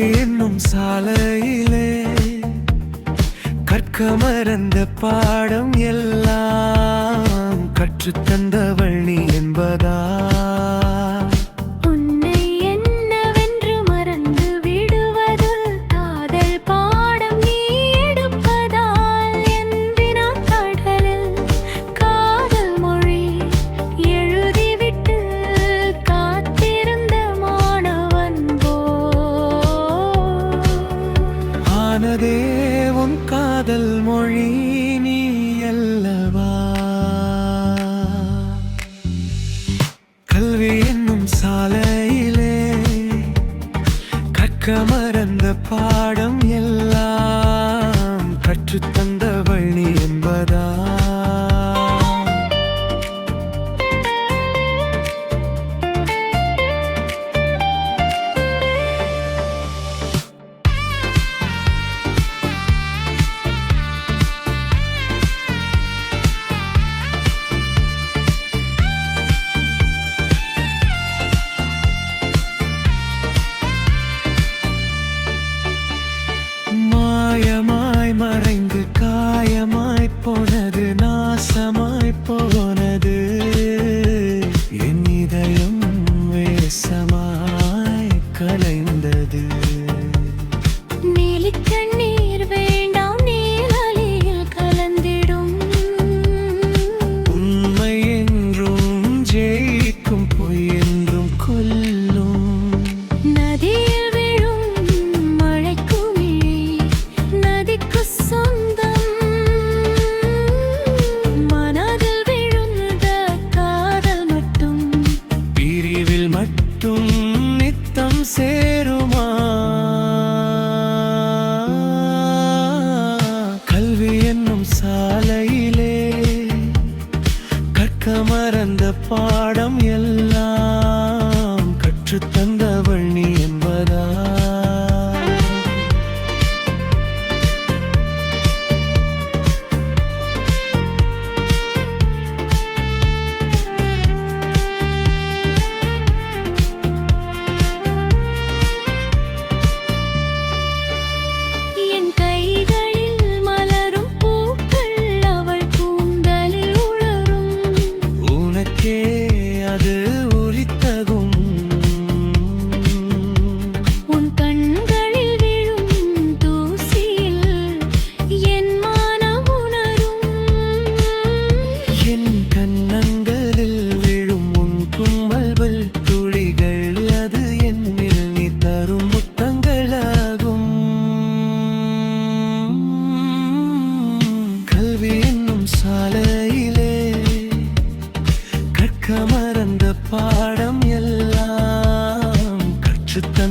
வழி என்னும் சாலையிலே கற்க மறந்த பாடம் எல்லாம் கற்றுத்தந்தவர் மனதே உன் காதல் மொழி நீ அல்லவா? கல்வி என்னும் சாலையிலே கற்க மறந்த பாடம் எல்லாம் சேருமா? கல்வி என்னும் சாலையிலே கற்க மறந்த பாடம் எல்லாம். கமர்ந்த பாடம் எல்லாம் கற்றுத்தன்